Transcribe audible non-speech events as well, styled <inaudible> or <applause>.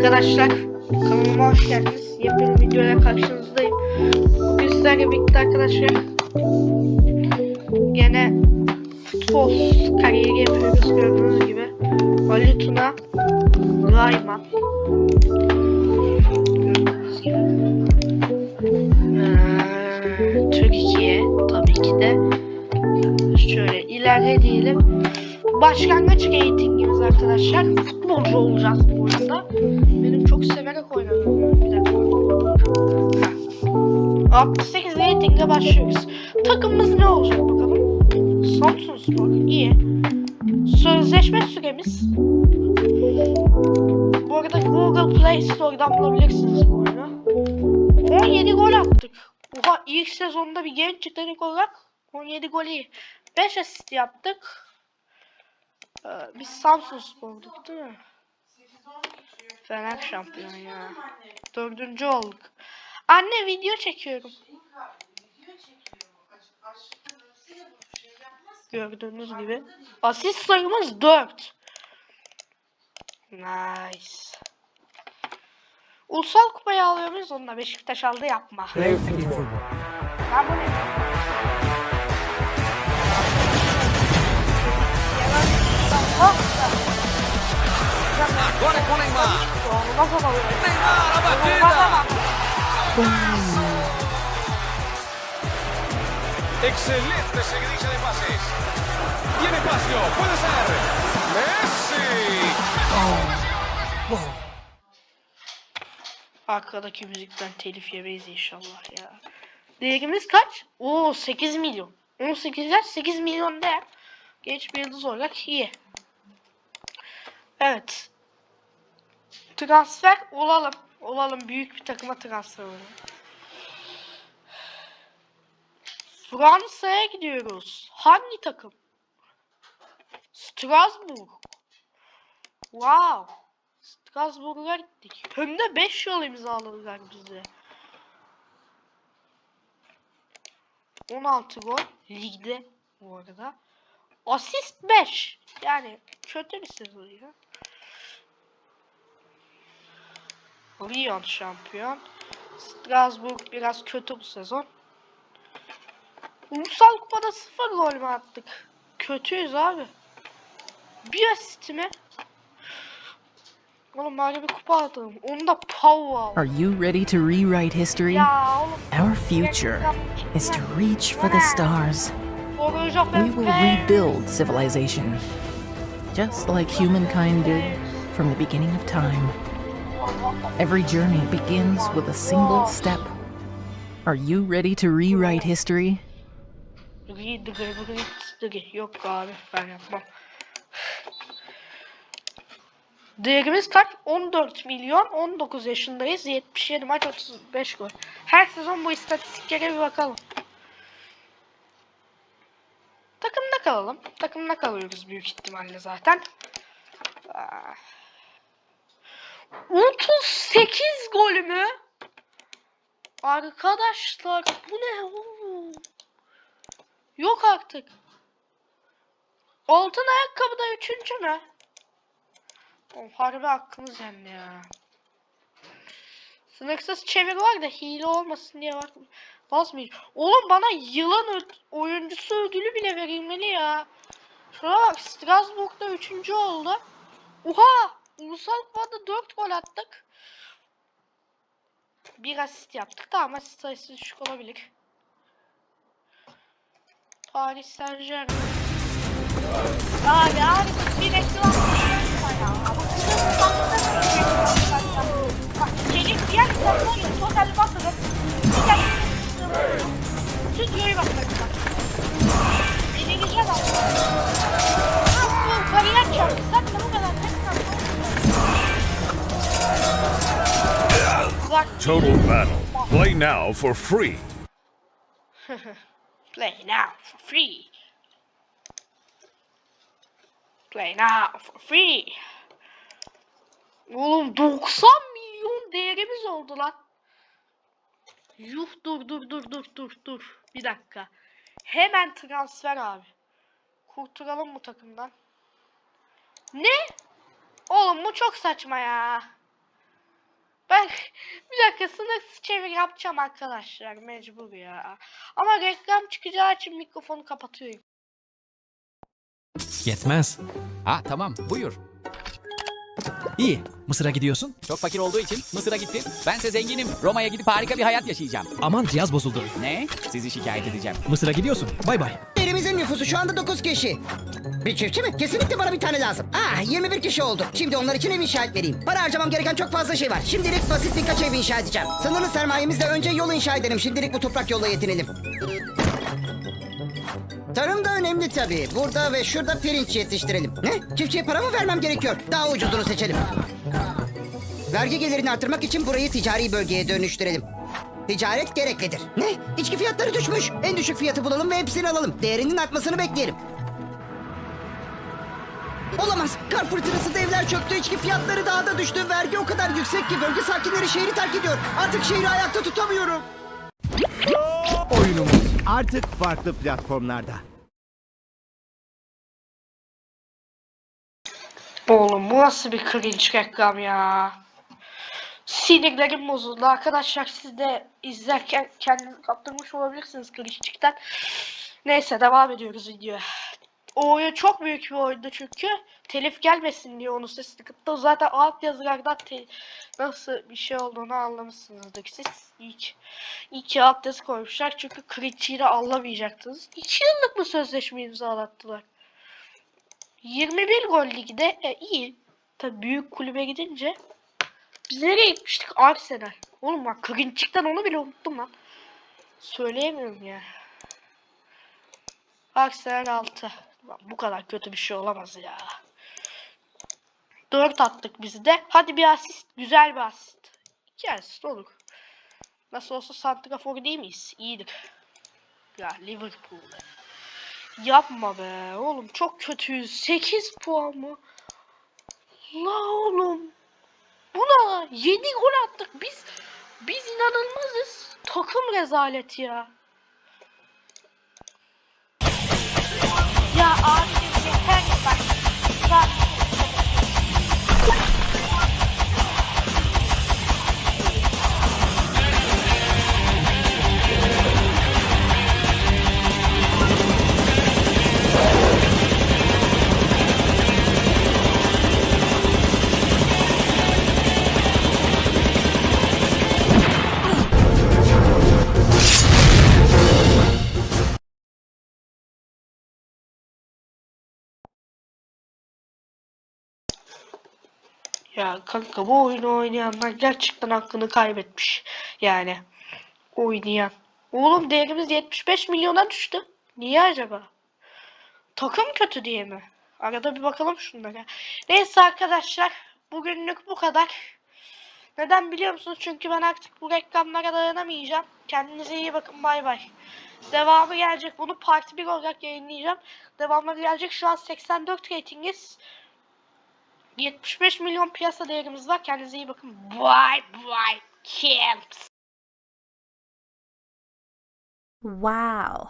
Arkadaşlar kanalıma hoş geldiniz. Yepyeni videoya karşınızdayım. Bugün sizlerle birlikte arkadaşlar gene futbol kariyeri yapıyoruz gördüğünüz gibi. Ali Tuna Rayman. Ee, Türkiye tabii ki de şöyle ilerle diyelim. Başlangıç eğitimimiz arkadaşlar. Futbolcu olacağız bu oyunda. Benim çok severek oynadığım bir dakika. Heh. 68 ratingle başlıyoruz. Takımımız ne olacak bakalım. Samsun Spor. iyi. Sözleşme süremiz. Bu arada Google Play Store'dan bulabilirsiniz bu oyunu. 17 gol attık. Oha ilk sezonda bir genç yetenek olarak 17 gol iyi. 5 asist yaptık. Biz Samsun Spor'duk değil mi? Fener şampiyon ya. Dördüncü olduk. Anne video çekiyorum. Gördüğünüz gibi. Asist sayımız 4. Nice. Ulusal kupayı alıyor muyuz? Onunla Beşiktaş aldı yapma. Ben bunu Ancora con Neymar. Olmaz ama böyle. Neymar a Olmaz ama. batida. Excelente seguidilla de pases. Tiene espacio, puede ser. Messi. Arkadaki müzikten telif yemeyiz inşallah ya. Değerimiz kaç? Oo 8 milyon. 18 yaş 8 milyon değer. Genç bir yıldız olarak iyi. Evet. Transfer olalım. Olalım. Büyük bir takıma transfer olalım. Fransa'ya gidiyoruz. Hangi takım? Strasbourg. Wow. Strasbourg'a gittik. Hem de 5 yıl imzaladılar bize. 16 gol ligde bu arada. Asist 5. Yani kötü bir sezon ya. Lyon şampiyon. Strasbourg biraz kötü bu sezon. Ulusal kupada 0 gol mü attık? Kötüyüz abi. Bir asist mi? Oğlum bir kupa atalım. Onu da Are you ready to rewrite history? Ya oğlum. Our future is to reach for the stars. We will rebuild civilization, just like humankind did from the beginning of time. Every journey begins with a single step. Are you ready to rewrite history? Değerimiz kaç? 14 milyon 19 yaşındayız. 77 maç 35 gol. Her sezon bu istatistiklere bir bakalım. Takımda kalalım. Takımda kalıyoruz büyük ihtimalle zaten. Ah. 38 gol mü? Arkadaşlar bu ne oğlum? Yok artık. Altın ayakkabıda üçüncü mü? Oğlum harbi hakkımız yendi ya. Sınırsız çevir var da hile olmasın diye bak basmayacağım. Oğlum bana yılan oyuncusu ödülü bile verilmeli ya. Şuna bak Strasbourg'da üçüncü oldu. Oha! Ulusal kupada 4 gol attık. Bir asist yaptık da ama asist sayısı düşük olabilir. Paris Saint Germain. Aa yani bir reklam Total Battle. Play now for free. <laughs> Play now for free. Play now for free. Oğlum 90 milyon değerimiz oldu lan. Yuh dur dur dur dur dur dur. Bir dakika. Hemen transfer abi. Kurtulalım bu takımdan. Ne? Oğlum bu çok saçma ya. Ben bir dakika sınırsız çevir yapacağım arkadaşlar mecbur ya. Ama reklam çıkacağı için mikrofonu kapatıyorum. Yetmez. Ha tamam buyur. İyi. Mısır'a gidiyorsun. Çok fakir olduğu için Mısır'a gittim. Bense zenginim. Roma'ya gidip harika bir hayat yaşayacağım. Aman cihaz bozuldu. Ne? Sizi şikayet edeceğim. Mısır'a gidiyorsun. Bay bay. Elimizin nüfusu şu anda 9 kişi. Bir çiftçi mi? Kesinlikle bana bir tane lazım. Ah 21 kişi oldu. Şimdi onlar için ev inşa etmeliyim. Para harcamam gereken çok fazla şey var. Şimdilik basit birkaç ev inşa edeceğim. Sınırlı sermayemizle önce yol inşa edelim. Şimdilik bu toprak yolla yetinelim. Tarım da önemli tabii. Burada ve şurada pirinç yetiştirelim. Ne? Çiftçiye para mı vermem gerekiyor? Daha ucuzunu seçelim. Vergi gelirini artırmak için burayı ticari bölgeye dönüştürelim. Ticaret gereklidir. Ne? İçki fiyatları düşmüş. En düşük fiyatı bulalım ve hepsini alalım. Değerinin artmasını bekleyelim. Olamaz. Kar fırtınasında evler çöktü. İçki fiyatları daha da düştü. Vergi o kadar yüksek ki bölge sakinleri şehri terk ediyor. Artık şehri ayakta tutamıyorum. Oyunumuz artık farklı platformlarda. Oğlum bu nasıl bir cringe reklam ya. Sinirlerim bozuldu arkadaşlar siz de izlerken kendinizi kaptırmış olabilirsiniz cringe'likten. Neyse devam ediyoruz videoya. O oyun çok büyük bir oyundu çünkü telif gelmesin diye onun sesini kıttı. Zaten alt yazılardan nasıl bir şey olduğunu anlamışsınızdır siz. İlk, ilk alt yazı koymuşlar çünkü cringe'ini anlamayacaktınız. 2 yıllık mı sözleşme imzalattılar? 21 gol ligde e, iyi. Tabi büyük kulübe gidince biz nereye gitmiştik? Arsenal. Oğlum bak Kırınçık'tan onu bile unuttum lan. Söyleyemiyorum ya. Arsenal 6. Bu kadar kötü bir şey olamaz ya. 4 attık biz de. Hadi bir asist. Güzel bir asist. 2 asist olur. Nasıl olsa santrafor değil miyiz? İyidir. Ya Liverpool. Yapma be oğlum çok kötüyüz. 8 puan mı? La oğlum. Buna 7 gol attık. Biz biz inanılmazız. Takım rezalet ya. Ya Bak. Ya kanka bu oyunu oynayanlar gerçekten hakkını kaybetmiş. Yani oynayan. Oğlum değerimiz 75 milyona düştü. Niye acaba? Takım kötü diye mi? Arada bir bakalım şunlara. Neyse arkadaşlar. Bugünlük bu kadar. Neden biliyor musunuz? Çünkü ben artık bu reklamlara dayanamayacağım. Kendinize iyi bakın. Bay bay. Devamı gelecek. Bunu parti 1 olarak yayınlayacağım. Devamları gelecek. Şu an 84 reytingiz. 75 milyon piyasa değerimiz var. Kendinize iyi bakın. Bye bye. Camps. Wow.